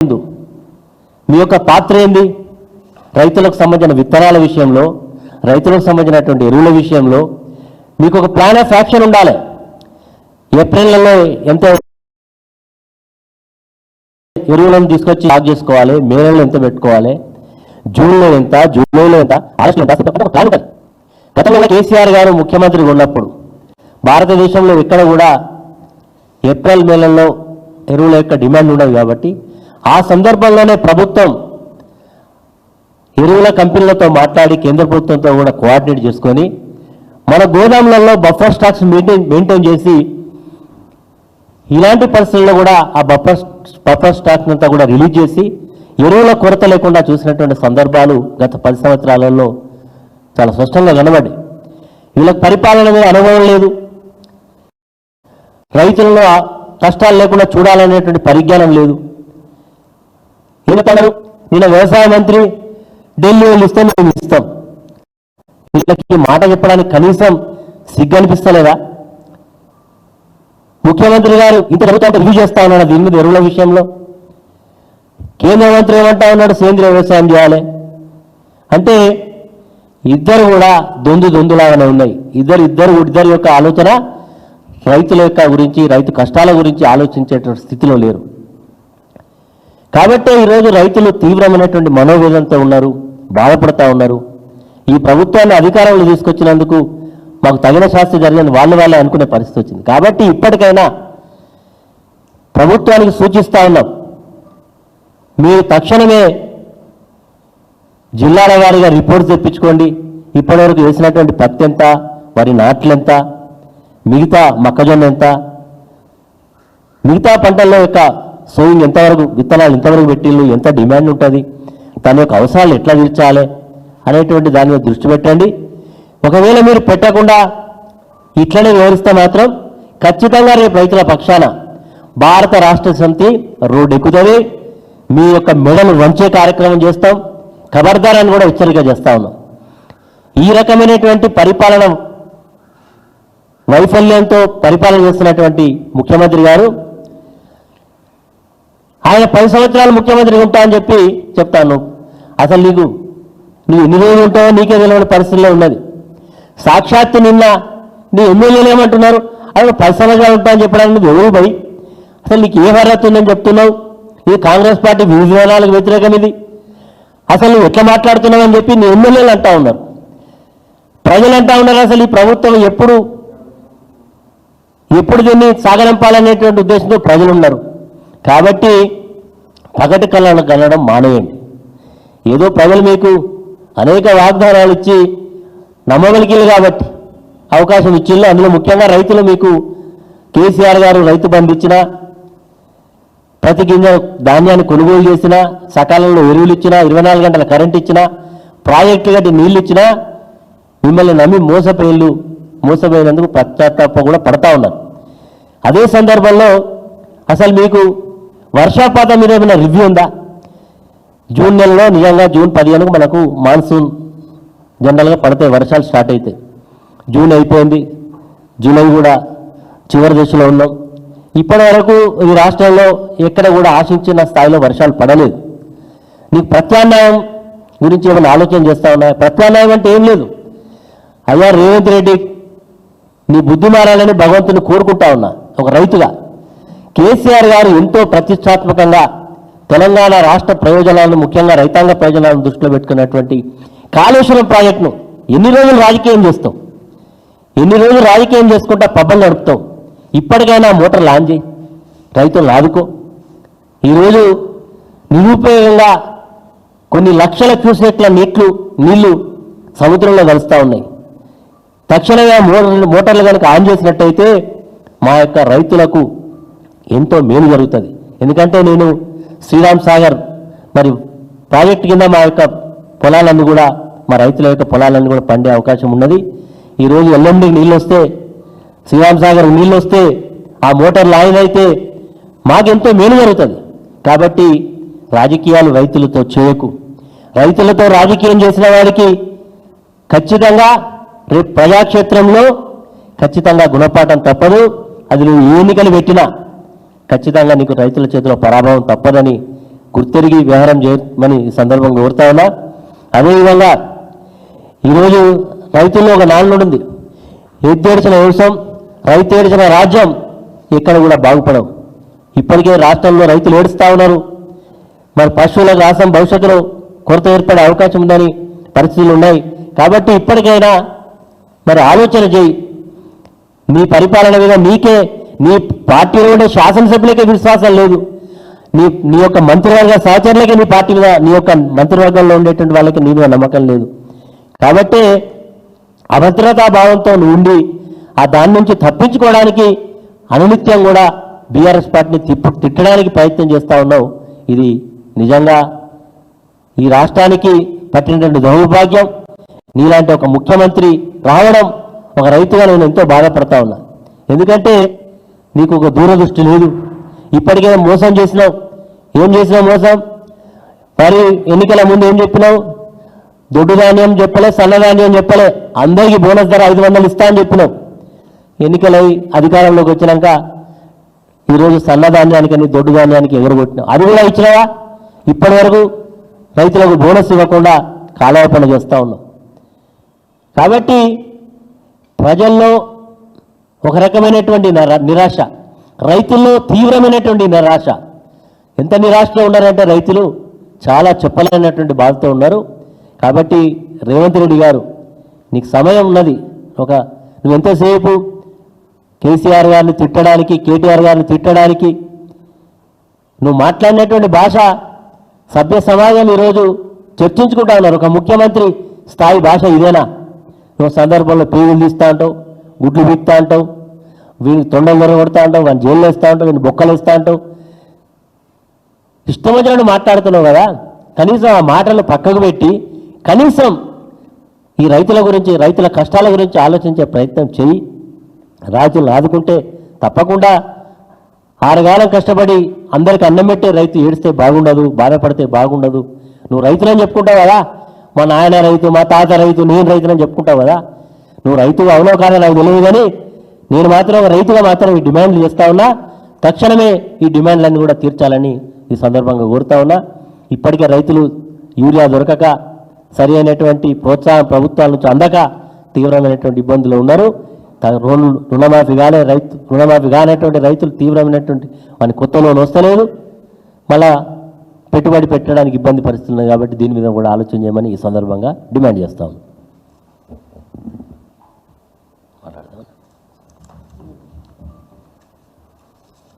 ముందు మీ యొక్క పాత్ర ఏంది? రైతులకు సంబంధించిన విత్తనాల విషయంలో రైతులకు సంబంధించినటువంటి ఎరువుల విషయంలో మీకు ఒక ప్లాన్ ఆఫ్ యాక్షన్ ఉండాలి. ఏప్రిల్లలో ఎంత ఎరువులను తీసుకొచ్చి లాక్ చేసుకోవాలి మే నెలలో ఎంత పెట్టుకోవాలి జూన్లో ఎంత జూలైలో ఎంత ఆగస్టులో ఎంత ఒక ప్లాన్ ఉంటుంది గతంలో కేసీఆర్ గారు ముఖ్యమంత్రిగా ఉన్నప్పుడు భారతదేశంలో ఎక్కడ కూడా ఏప్రిల్ మేలలో ఎరువుల యొక్క డిమాండ్ ఉండదు కాబట్టి ఆ సందర్భంలోనే ప్రభుత్వం ఎరువుల కంపెనీలతో మాట్లాడి కేంద్ర ప్రభుత్వంతో కూడా కోఆర్డినేట్ చేసుకొని మన గోదాములలో బఫర్ స్టాక్స్ మెయింటైన్ మెయింటైన్ చేసి ఇలాంటి పరిస్థితుల్లో కూడా ఆ బఫర్ బఫర్ స్టాక్ అంతా కూడా రిలీజ్ చేసి ఎరువుల కొరత లేకుండా చూసినటువంటి సందర్భాలు గత పది సంవత్సరాలలో చాలా స్పష్టంగా కనబడి వీళ్ళకి పరిపాలన మీద అనుభవం లేదు. రైతులను కష్టాలు లేకుండా చూడాలనేటువంటి పరిజ్ఞానం లేదు. ఎందుకన్నారు నిన్న వ్యవసాయ మంత్రి ఢిల్లీ వాళ్ళు మేము ఇస్తాం. వీళ్ళకి మాట చెప్పడానికి కనీసం సిగ్గు అనిపిస్తలేదా? ముఖ్యమంత్రి గారు ఇంత ప్రభుత్వం రివ్యూ చేస్తా ఉన్నాడు దీని మీద ఎరువుల విషయంలో. కేంద్ర మంత్రి ఏమంటా ఉన్నాడు సేంద్రియ వ్యవసాయం చేయాలి. అంటే ఇద్దరు కూడా దొందు దొందులాగానే ఉన్నాయి. ఇద్దరు ఇద్దరు ఇద్దరి యొక్క ఆలోచన రైతుల యొక్క గురించి రైతు కష్టాల గురించి ఆలోచించేటువంటి స్థితిలో లేరు. కాబట్టే ఈరోజు రైతులు తీవ్రమైనటువంటి మనోవేదంతో ఉన్నారు బాధపడతా ఉన్నారు. ఈ ప్రభుత్వాన్ని అధికారంలో తీసుకొచ్చినందుకు మాకు తగిన శాస్త్రి జరిగింది వాళ్ళు వాళ్ళే అనుకునే పరిస్థితి వచ్చింది. కాబట్టి ఇప్పటికైనా ప్రభుత్వానికి సూచిస్తూ ఉన్నాం. మీరు తక్షణమే జిల్లాల వారీగా రిపోర్ట్స్ తెప్పించుకోండి. ఇప్పటివరకు వేసినటువంటి పత్తి ఎంత వరి నాట్లు ఎంత మిగతా మొక్కజొన్న ఎంత మిగతా పంటల్లో యొక్క సోయింగ్ ఎంతవరకు విత్తనాలు ఎంతవరకు పెట్టిళ్ళు ఎంత డిమాండ్ ఉంటుంది తన యొక్క అవసరాలు ఎట్లా తీర్చాలి అనేటువంటి దాని మీద దృష్టి పెట్టండి. ఒకవేళ మీరు పెట్టకుండా ఇట్లనే వివరిస్తే మాత్రం ఖచ్చితంగా రేపు రైతుల పక్షాన భారత రాష్ట్ర సమితి రోడ్డు ఎక్కుతుంది. మీ యొక్క మెడలు వంచే కార్యక్రమం చేస్తాం. ఖబర్దారాన్ని కూడా హెచ్చరిక చేస్తా ఉన్నాం. ఈ రకమైనటువంటి పరిపాలన వైఫల్యంతో పరిపాలన చేస్తున్నటువంటి ముఖ్యమంత్రి గారు ఆయన పది సంవత్సరాలు ముఖ్యమంత్రి ఉంటా అని చెప్పి చెప్తాను. అసలు నీకు నువ్వు ఎన్ని రోజులు ఉంటావో నీకే తెలియని పరిస్థితిలో ఉన్నది. సాక్షాత్తు నిన్న నీ ఎమ్మెల్యేలు ఏమంటున్నారు? అసలు పది సంవత్సరాలు ఉంటా అని చెప్పడానికి ఎవరు పోయి అసలు నీకు ఏ అర్హత ఉందని చెప్తున్నావు? ఇది కాంగ్రెస్ పార్టీ విధానాలకు వ్యతిరేకం ఇది. అసలు నువ్వు ఎట్లా మాట్లాడుతున్నావు అని చెప్పి నీ ఎమ్మెల్యేలు అంటా ఉన్నారు. ప్రజలు అంటా ఉన్నారు అసలు ఈ ప్రభుత్వం ఎప్పుడు ఎప్పుడు దీన్ని సాగనంపాలనేటువంటి ఉద్దేశంతో ప్రజలు ఉన్నారు. కాబట్టి పగటి కళలు కనడం మానేయండి. ఏదో ప్రజలు మీకు అనేక వాగ్దానాలు ఇచ్చి నమ్మగలిగారు కాబట్టి అవకాశం ఇచ్చిళ్ళు. అందులో ముఖ్యంగా రైతులు మీకు కేసీఆర్ గారు రైతు బంధు ఇచ్చిన ప్రతి గింజ ధాన్యాన్ని కొనుగోలు చేసినా సకాలంలో ఎరువులు ఇచ్చినా ఇరవై నాలుగు గంటల కరెంట్ ఇచ్చినా ప్రాజెక్టు గట్టి నీళ్ళు ఇచ్చినా మిమ్మల్ని నమ్మి మోసపోయిళ్ళు మోసపోయినందుకు పశ్చాత్తాప కూడా పడతా ఉన్నారు అదే సందర్భంలో అసలు మీకు వర్షాపాతం మీద ఏమైనా రివ్యూ ఉందా? జూన్ నెలలో నిజంగా జూన్ పదిహేనుకు మనకు మాన్సూన్ జనరల్గా పడతాయి వర్షాలు స్టార్ట్ అవుతాయి జూన్ అయిపోయింది. జూలై కూడా చివరి దశలో ఉన్నాం. ఇప్పటి వరకు ఈ రాష్ట్రంలో ఎక్కడ కూడా ఆశించిన స్థాయిలో వర్షాలు పడలేదు. నీకు ప్రత్యామ్నాయం గురించి ఏమైనా ఆలోచన చేస్తా ఉన్నా ప్రత్యామ్నాయం అంటే ఏం లేదు. అయ్యా రేవంత్ రెడ్డి నీ బుద్ధి మారాలని భగవంతుని కోరుకుంటా ఉన్నా ఒక రైతుగా. కేసీఆర్ గారు ఎంతో ప్రతిష్టాత్మకంగా తెలంగాణ రాష్ట్ర ప్రయోజనాలను ముఖ్యంగా రైతాంగ ప్రయోజనాలను దృష్టిలో పెట్టుకున్నటువంటి కాళేశ్వరం ప్రాజెక్టును ఎన్ని రోజులు రాజకీయం చేస్తాం ఎన్ని రోజులు రాజకీయం చేసుకుంటా పబ్బం నడుపుతాం ఇప్పటికైనా మోటార్ లాంచ్ చేయి రైతులను ఆదుకో ఈరోజు నిరుపయోగంగా కొన్ని లక్షల క్యూసెక్ల నీట్లు నీళ్ళు సముద్రంలో కలుస్తూ ఉన్నాయి. తక్షణమే మోటార్లు కనుక ఆన్ చేసినట్టయితే మా యొక్క రైతులకు ఎంతో మేలు జరుగుతుంది. ఎందుకంటే నేను శ్రీరామ్ సాగర్ మరి ప్రాజెక్ట్ కింద మా యొక్క పొలాలన్నీ కూడా మా రైతుల యొక్క పొలాలన్నీ కూడా పండే అవకాశం ఉన్నది. ఈరోజు ఎల్లండికి నీళ్ళు వస్తే శ్రీరామ్ సాగర్ నీళ్ళు వస్తే ఆ మోటార్ లాయన్ అయితే మాకెంతో మేలు జరుగుతుంది. కాబట్టి రాజకీయాలు రైతులతో చేయకు. రైతులతో రాజకీయం చేసిన వాడికి ఖచ్చితంగా రేపు ప్రజాక్షేత్రంలో ఖచ్చితంగా గుణపాఠం తప్పదు. అది నువ్వు ఏ ఎన్నికలు పెట్టినా ఖచ్చితంగా నీకు రైతుల చేతిలో పరాభవం తప్పదని గుర్తెరిగి వ్యవహారం చేయమని ఈ సందర్భంగా కోరుతా ఉన్నా. అదేవిధంగా ఈరోజు రైతుల్లో ఒక నాలుగుంది ఉంది. వ్యవసాయం రైతు ఏడిచిన రాజ్యం ఇక్కడ కూడా బాగుపడవు. ఇప్పటికే రాష్ట్రంలో రైతులు ఏడుస్తూ ఉన్నారు. మరి పశువులకు రాష్ట్రం భవిష్యత్తులో కొరత ఏర్పడే అవకాశం ఉందని పరిస్థితులు ఉన్నాయి. కాబట్టి ఇప్పటికైనా మరి ఆలోచన చేయి. నీ పరిపాలన మీద నీకే నీ పార్టీలో ఉండే శాసనసభ్యులకే విశ్వాసం లేదు. నీ నీ యొక్క మంత్రివర్గ సహచరులకే నీ పార్టీ మీద నీ యొక్క మంత్రివర్గంలో ఉండేటువంటి వాళ్ళకి నీ మీద నమ్మకం లేదు. కాబట్టి అభద్రతా భావంతో ఉండి ఆ దాని నుంచి తప్పించుకోవడానికి అనునిత్యం కూడా బీఆర్ఎస్ పార్టీని తిప్పు తిట్టడానికి ప్రయత్నం చేస్తూ ఉన్నావు. ఇది నిజంగా ఈ రాష్ట్రానికి పట్టినటువంటి దౌర్భాగ్యం. నీలాంటి ఒక ముఖ్యమంత్రి రావడం ఒక రైతుగా నేను ఎంతో బాధపడతా ఉన్నా. ఎందుకంటే నీకు ఒక దూరదృష్టి లేదు. ఇప్పటికే మోసం చేసినావు. ఏం చేసినావు మోసం? మరి ఎన్నికల ముందు ఏం చెప్పినావు? దొడ్డు ధాన్యం చెప్పలే సన్నధాన్యం చెప్పలే. అందరికీ బోనస్ ధర ఐదు వందలు ఇస్తా అని చెప్పినావు. ఎన్నికలై అధికారంలోకి వచ్చినాక ఈరోజు సన్నధాన్యానికి అని దొడ్డు ధాన్యానికి ఎగరగొట్టినావు అది కూడా ఇచ్చినావా? ఇప్పటి వరకు రైతులకు బోనస్ ఇవ్వకుండా కాలయాపన చేస్తూ ఉన్నాం కాబట్టి ప్రజల్లో ఒక రకమైనటువంటి నిరాశ. రైతుల్లో తీవ్రమైనటువంటి నిరాశ. ఎంత నిరాశలో ఉన్నారంటే రైతులు చాలా చెప్పలేనటువంటి బాధతో ఉన్నారు. కాబట్టి రేవంత్ రెడ్డి గారు నీకు సమయం ఉన్నది. ఒక నువ్వు ఎంతసేపు కేసీఆర్ గారిని తిట్టడానికి కేటీఆర్ గారిని తిట్టడానికి నువ్వు మాట్లాడినటువంటి భాష సభ్య సమాజం ఈరోజు చర్చించుకుంటా ఉన్నారు. ఒక ముఖ్యమంత్రి స్థాయి భాష ఇదేనా? నువ్వు సందర్భంలో పేగులు తీస్తా అంటావు. గుడ్లు బిక్తా అంటావు వీడిని తొండలు కొడతా అంటావు వాడిని జైలు వేస్తా అంటావు వీడిని బొక్కలు వేస్తూ అంటావు. ఇష్టం వచ్చినట్టు మాట్లాడుతున్నావు కదా కనీసం ఆ మాటలు పక్కకు పెట్టి కనీసం ఈ రైతుల గురించి రైతుల కష్టాల గురించి ఆలోచించే ప్రయత్నం చేయి రైతులను ఆదుకుంటే తప్పకుండా ఆరుగాలం కష్టపడి అందరికి అన్నం పెట్టే రైతు ఏడిస్తే బాగుండదు బాధపడితే బాగుండదు. నువ్వు రైతులని చెప్పుకుంటావు కదా మా నాయన రైతు మా తాత రైతు నేను రైతులని చెప్పుకుంటావు కదా నువ్వు రైతుగా అవునో కాదో నాకు తెలియదు కానీ నేను మాత్రం ఒక రైతుగా మాత్రం ఈ డిమాండ్లు చేస్తా ఉన్నా. తక్షణమే ఈ డిమాండ్లన్నీ కూడా తీర్చాలని ఈ సందర్భంగా కోరుతా ఉన్నా. ఇప్పటికే రైతులు యూరియా దొరకక సరి అయినటువంటి ప్రోత్సాహం ప్రభుత్వాల నుంచి అందక తీవ్రమైనటువంటి ఇబ్బందులు ఉన్నారు. రుణ రుణమాఫీ కాలే రైతు రుణమాఫీ కానటువంటి రైతులు తీవ్రమైనటువంటి వాని కొత్త లోన్ వస్తలేదు. మళ్ళా పెట్టుబడి పెట్టడానికి ఇబ్బంది పరిస్థితులు కాబట్టి దీని మీద కూడా ఆలోచన చేయమని ఈ సందర్భంగా డిమాండ్ చేస్తాము